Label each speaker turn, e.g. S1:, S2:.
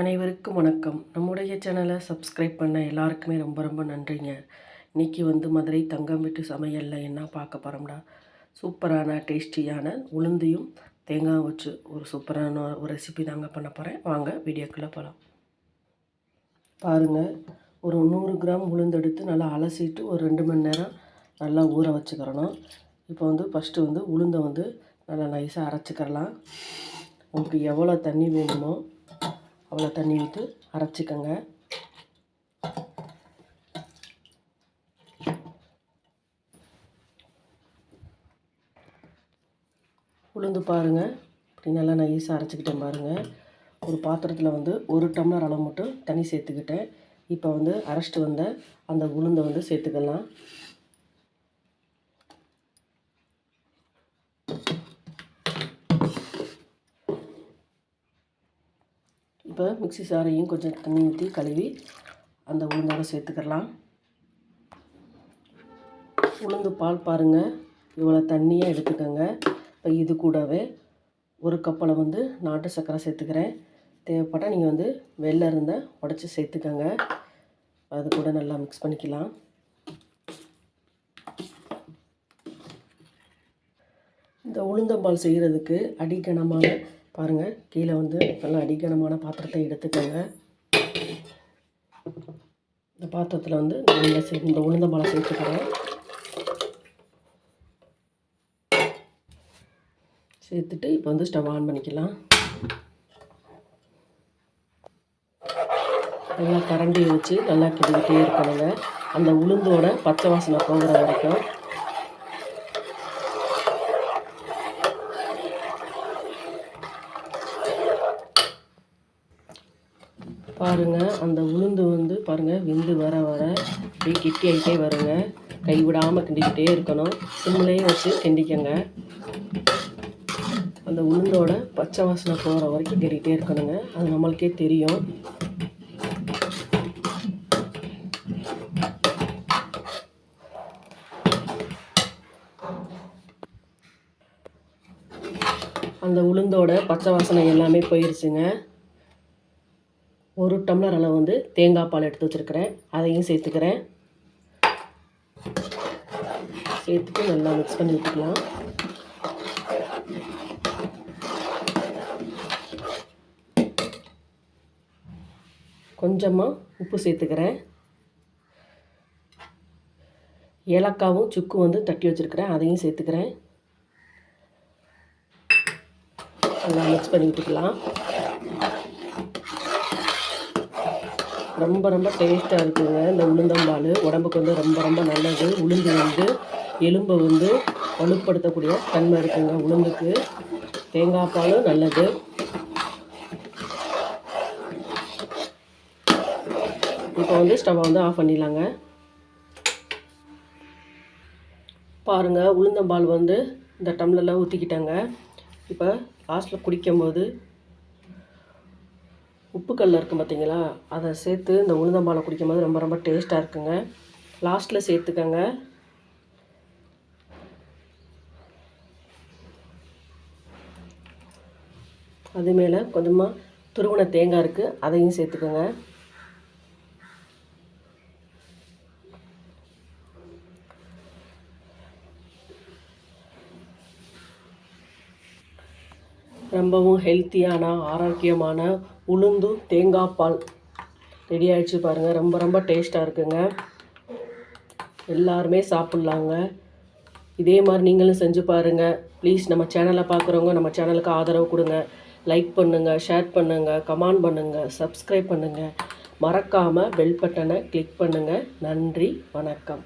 S1: அனைவருக்கும் வணக்கம். நம்முடைய சேனலை சப்ஸ்கிரைப் பண்ண எல்லாருக்குமே ரொம்ப ரொம்ப நன்றிங்க. இன்றைக்கி வந்து மதுரை தங்கம் வீட்டு சமையலில் என்ன பார்க்க போகிறோம்டா சூப்பரான டேஸ்டியான உளுந்தையும் தேங்காய் வச்சு ஒரு சூப்பரான ஒரு ரெசிபி தாங்க பண்ண போகிறேன் வாங்க வீடியோக்குள்ளே போகலாம் பாருங்கள் ஒரு நூறு கிராம் உளுந்தெடுத்து நல்லா அலசிட்டு ஒரு ரெண்டு மணி நேரம் நல்லா ஊற வச்சுக்கிறணும். இப்போ வந்து ஃபஸ்ட்டு வந்து உளுந்தை வந்து நல்லா நைஸாக அரைச்சிக்கிறலாம். உங்களுக்கு எவ்வளோ தண்ணி வேணுமோ அவ்வளோ தண்ணி ஊற்று அரைச்சிக்கோங்க. உளுந்து பாருங்கள் இப்படி நல்லா நைஸாக அரைச்சிக்கிட்டேன் பாருங்கள் ஒரு பாத்திரத்தில் வந்து ஒரு டம்ளர் அளவு மட்டும் தண்ணி சேர்த்துக்கிட்டேன். இப்போ வந்து அரைச்சிட்டு வந்த அந்த உளுந்தை வந்து சேர்த்துக்கலாம். இப்போ மிக்சி சாரையும் கொஞ்சம் தண்ணி ஊற்றி கழுவி அந்த உளுந்தோட சேர்த்துக்கலாம் உளுந்து பால் பாருங்கள் இவ்வளோ தண்ணியாக எடுத்துக்கோங்க. இப்போ இது கூடவே ஒரு கப்பில் வந்து நாட்டு சர்க்கரை சேர்த்துக்கிறேன். தேவைப்பட்டால் நீங்கள் வந்து வெள்ளை இருந்தால் உடச்சி சேர்த்துக்கோங்க. அது கூட நல்லா மிக்ஸ் பண்ணிக்கலாம். இந்த உளுந்தம்பால் செய்கிறதுக்கு அடிக்கணமான பாருங்கள் கீழே வந்து நல்லா அடிக்கனமான பாத்திரத்தை எடுத்துக்கோங்க. இந்த பாத்திரத்தில் வந்து நல்லா இந்த உளுந்தம்பாலை சேர்த்துக்கிறோம் சேர்த்துட்டு இப்போ வந்து ஸ்டவ் ஆன் பண்ணிக்கலாம். நல்லா கரண்டி வச்சு நல்லா கிண்டிக்கிட்டே இருக்கணுங்க. அந்த உளுந்தோட பச்சை வாசனை போகிற வரைக்கும் பாருங்கள் அந்த உளுந்து வந்து பாருங்கள் விந்து வர வர அப்படியே கிட்டி ஆகிட்டே வருங்க. கைவிடாமல் கிண்டிக்கிட்டே இருக்கணும். சிம்லேயே வச்சு கிண்டிக்கங்க. அந்த உளுந்தோட பச்சை வாசனை போகிற வரைக்கும் கிண்டிகிட்டே இருக்கணுங்க. அது நம்மளுக்கே தெரியும். அந்த உளுந்தோட பச்சை வாசனை எல்லாமே போயிடுச்சுங்க ஒரு டம்ளர் அளவு வந்து தேங்காய் பால் எடுத்து வச்சுருக்கிறேன். அதையும் சேர்த்துக்கிறேன். சேர்த்துட்டு நல்லா மிக்ஸ் பண்ணி விட்டுக்கலாம் கொஞ்சமாக உப்பு சேர்த்துக்கிறேன். ஏலக்காவும் சுக்கு வந்து தட்டி வச்சுருக்கிறேன். அதையும் சேர்த்துக்கிறேன். நல்லா மிக்ஸ் பண்ணி விட்டுக்கலாம். ரொம்ப ரொம்ப டேஸ்ட்டாக இருக்குங்க. இந்த உளுந்தம்பால் உடம்புக்கு வந்து ரொம்ப ரொம்ப நல்லது. உளுந்து வந்து எலும்பை வந்து வலுப்படுத்தக்கூடிய தன்மை இருக்குங்க உளுந்துக்கு. தேங்காய் பாலும் நல்லது. இப்போ வந்து ஸ்டவ்வை வந்து ஆஃப் பண்ணிடலாங்க. பாருங்கள் உளுந்தம்பால் வந்து இந்த டம்ளரில் ஊற்றிக்கிட்டேங்க இப்போ லாஸ்ட்டில் குடிக்கும்போது உப்புக்கல் இருக்குது பார்த்தீங்களா அதை சேர்த்து இந்த உளுந்தம்பாலை குடிக்கும் போது ரொம்ப ரொம்ப டேஸ்ட்டாக இருக்குங்க. லாஸ்ட்டில் சேர்த்துக்கங்க. அது மேலே கொஞ்சமாக துருவன தேங்காய் இருக்குது அதையும் சேர்த்துக்கோங்க. ரொம்பவும் ஹெல்த்தியான ஆரோக்கியமான உளுந்து தேங்காய் பால் ரெடி ஆகிடுச்சு பாருங்கள் ரொம்ப ரொம்ப டேஸ்ட்டாக இருக்குங்க. எல்லாருமே சாப்பிட்லாங்க. இதே மாதிரி நீங்களும் செஞ்சு பாருங்கள் ப்ளீஸ் நம்ம சேனலை பார்க்குறவங்க நம்ம சேனலுக்கு ஆதரவு கொடுங்க. லைக் பண்ணுங்கள் ஷேர் பண்ணுங்கள் கமெண்ட் பண்ணுங்கள் சப்ஸ்கிரைப் பண்ணுங்கள் மறக்காமல் பெல் பட்டனை கிளிக் பண்ணுங்கள் நன்றி வணக்கம்.